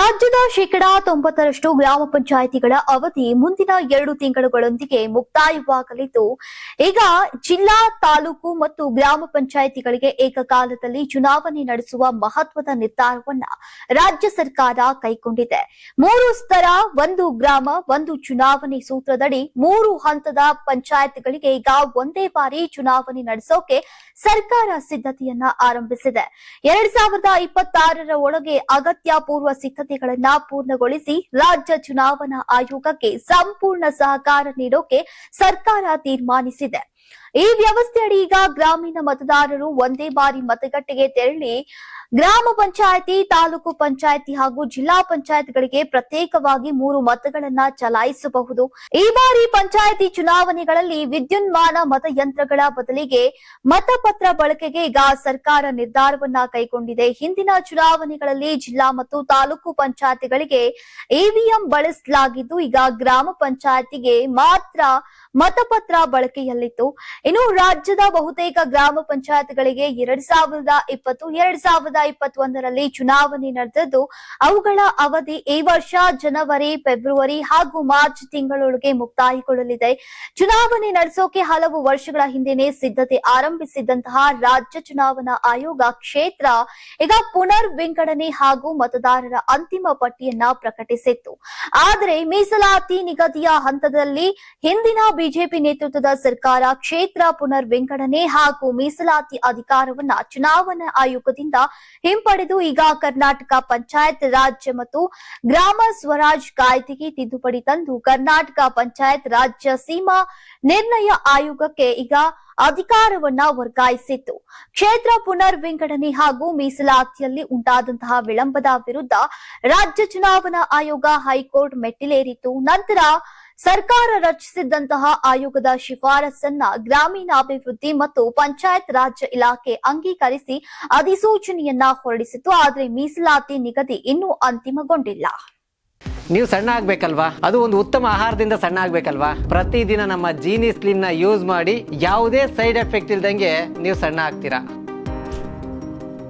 ರಾಜ್ಯದ ಶೇಕಡಾ ತೊಂಬತ್ತರಷ್ಟು ಗ್ರಾಮ ಪಂಚಾಯಿತಿಗಳ ಅವಧಿ ಮುಂದಿನ ಎರಡು ತಿಂಗಳುಗಳೊಂದಿಗೆ ಮುಕ್ತಾಯವಾಗಲಿದ್ದು, ಈಗ ಜಿಲ್ಲಾ, ತಾಲೂಕು ಮತ್ತು ಗ್ರಾಮ ಪಂಚಾಯಿತಿಗಳಿಗೆ ಏಕಕಾಲದಲ್ಲಿ ಚುನಾವಣೆ ನಡೆಸುವ ಮಹತ್ವದ ನಿರ್ಧಾರವನ್ನ ರಾಜ್ಯ ಸರ್ಕಾರ ಕೈಗೊಂಡಿದೆ. ಮೂರು ಸ್ತರ, ಒಂದು ಗ್ರಾಮ, ಒಂದು ಚುನಾವಣೆ ಸೂತ್ರದಡಿ ಮೂರು ಹಂತದ ಪಂಚಾಯತ್ಗಳಿಗೆ ಈಗ ಒಂದೇ ಬಾರಿ ಚುನಾವಣೆ ನಡೆಸೋಕೆ ಸರ್ಕಾರ ಸಿದ್ಧತೆಯನ್ನ ಆರಂಭಿಸಿದೆ. ಎರಡ್ ಸಾವಿರದ ಇಪ್ಪತ್ತಾರರ ಒಳಗೆ ಅಗತ್ಯ ಪೂರ್ವ ಸಿದ್ಧತೆಗಳನ್ನ ಪೂರ್ಣಗೊಳಿಸಿ ರಾಜ್ಯ ಚುನಾವಣಾ ಆಯೋಗಕ್ಕೆ ಸಂಪೂರ್ಣ ಸಹಕಾರ ನೀಡೋಕೆ ಸರ್ಕಾರ ತೀರ್ಮಾನಿಸಿದೆ. ಈ ವ್ಯವಸ್ಥೆಯಡಿ ಈಗ ಗ್ರಾಮೀಣ ಮತದಾರರು ಒಂದೇ ಬಾರಿ ಮತಗಟ್ಟೆಗೆ ತೆರಳಿ ಗ್ರಾಮ ಪಂಚಾಯತಿ, ತಾಲೂಕು ಪಂಚಾಯತಿ ಹಾಗೂ ಜಿಲ್ಲಾ ಪಂಚಾಯತ್ಗಳಿಗೆ ಪ್ರತ್ಯೇಕವಾಗಿ ಮೂರು ಮತಗಳನ್ನ ಚಲಾಯಿಸಬಹುದು. ಈ ಬಾರಿ ಪಂಚಾಯತಿ ಚುನಾವಣೆಗಳಲ್ಲಿ ವಿದ್ಯುನ್ಮಾನ ಮತಯಂತ್ರಗಳ ಬದಲಿಗೆ ಮತಪತ್ರ ಬಳಕೆಗೆ ಈಗ ಸರ್ಕಾರ ನಿರ್ಧಾರವನ್ನ ಕೈಗೊಂಡಿದೆ. ಹಿಂದಿನ ಚುನಾವಣೆಗಳಲ್ಲಿ ಜಿಲ್ಲಾ ಮತ್ತು ತಾಲೂಕು ಪಂಚಾಯತಿಗಳಿಗೆ ಇವಿಎಂ ಬಳಸಲಾಗಿದ್ದು ಈಗ ಗ್ರಾಮ ಪಂಚಾಯತಿಗೆ ಮಾತ್ರ ಮತಪತ್ರ ಬಳಕೆಯಲ್ಲಿತ್ತು. ಇನ್ನು ರಾಜ್ಯದ ಬಹುತೇಕ ಗ್ರಾಮ ಪಂಚಾಯತ್ಗಳಿಗೆ ಎರಡ್ ಸಾವಿರದ ಇಪ್ಪತ್ತು, ಎರಡ್ ಸಾವಿರದ ಇಪ್ಪತ್ತೊಂದರಲ್ಲಿ ಚುನಾವಣೆ ನಡೆದದ್ದು, ಅವುಗಳ ಅವಧಿ ಈ ವರ್ಷ ಜನವರಿ, ಫೆಬ್ರವರಿ ಹಾಗೂ ಮಾರ್ಚ್ ತಿಂಗಳೊಳಗೆ ಮುಕ್ತಾಯಗೊಳ್ಳಲಿದೆ. ಚುನಾವಣೆ ನಡೆಸೋಕೆ ಹಲವು ವರ್ಷಗಳ ಹಿಂದೆನೆ ಸಿದ್ಧತೆ ಆರಂಭಿಸಿದ್ದಂತಹ ರಾಜ್ಯ ಚುನಾವಣಾ ಆಯೋಗ ಕ್ಷೇತ್ರ ಈಗ ಪುನರ್ ವಿಂಗಡಣೆ ಹಾಗೂ ಮತದಾರರ ಅಂತಿಮ ಪಟ್ಟಿಯನ್ನ ಪ್ರಕಟಿಸಿತ್ತು. ಆದರೆ ಮೀಸಲಾತಿ ನಿಗದಿಯ ಹಂತದಲ್ಲಿ ಹಿಂದಿನ ಬಿಜೆಪಿ ನೇತೃತ್ವದ ಸರ್ಕಾರ ಕ್ಷೇತ್ರ ಪುನರ್ ವಿಂಗಡಣೆ ಹಾಗೂ ಮೀಸಲಾತಿ ಅಧಿಕಾರವನ್ನ ಚುನಾವಣಾ ಆಯೋಗದಿಂದ ಹಿಂಪಡೆದು ಈಗ ಕರ್ನಾಟಕ ಪಂಚಾಯತ್ ರಾಜ್ಯ ಮತ್ತು ಗ್ರಾಮ ಸ್ವರಾಜ್ ಕಾಯ್ದೆಗೆ ತಿದ್ದುಪಡಿ ತಂದು ಕರ್ನಾಟಕ ಪಂಚಾಯತ್ ರಾಜ್ಯ ಸೀಮಾ ನಿರ್ಣಯ ಆಯೋಗಕ್ಕೆ ಈಗ ಅಧಿಕಾರವನ್ನ ವರ್ಗಾಯಿಸಿತ್ತು. ಕ್ಷೇತ್ರ ಪುನರ್ ವಿಂಗಡಣೆ ಹಾಗೂ ಮೀಸಲಾತಿಯಲ್ಲಿ ಉಂಟಾದಂತಹ ವಿಳಂಬದ ವಿರುದ್ಧ ರಾಜ್ಯ ಚುನಾವಣಾ ಆಯೋಗ ಹೈಕೋರ್ಟ್ ಮೆಟ್ಟಿಲೇರಿತ್ತು. ನಂತರ ಸರ್ಕಾರ ರಚಿಸಿದ್ದಂತಹ ಆಯೋಗದ ಶಿಫಾರಸನ್ನ ಗ್ರಾಮೀಣಾಭಿವೃದ್ಧಿ ಮತ್ತು ಪಂಚಾಯತ್ ರಾಜ್ ಇಲಾಖೆ ಅಂಗೀಕರಿಸಿ ಅಧಿಸೂಚನೆಯನ್ನ ಹೊರಡಿಸಿತು ಆದರೆ ಮೀಸಲಾತಿ ನಿಗದಿ ಇನ್ನೂ ಅಂತಿಮಗೊಂಡಿಲ್ಲ. ನೀವು ಸಣ್ಣ ಆಗ್ಬೇಕಲ್ವಾ? ಅದು ಒಂದು ಉತ್ತಮ ಆಹಾರದಿಂದ ಸಣ್ಣ ಆಗ್ಬೇಕಲ್ವಾ? ಪ್ರತಿದಿನ ನಮ್ಮ ಜೀನಿ ಸ್ಲಿಮ್ನ ಯೂಸ್ ಮಾಡಿ ಯಾವುದೇ ಸೈಡ್ ಎಫೆಕ್ಟ್ ಇಲ್ದಂಗೆ ನೀವು ಸಣ್ಣ ಆಗ್ತೀರಾ?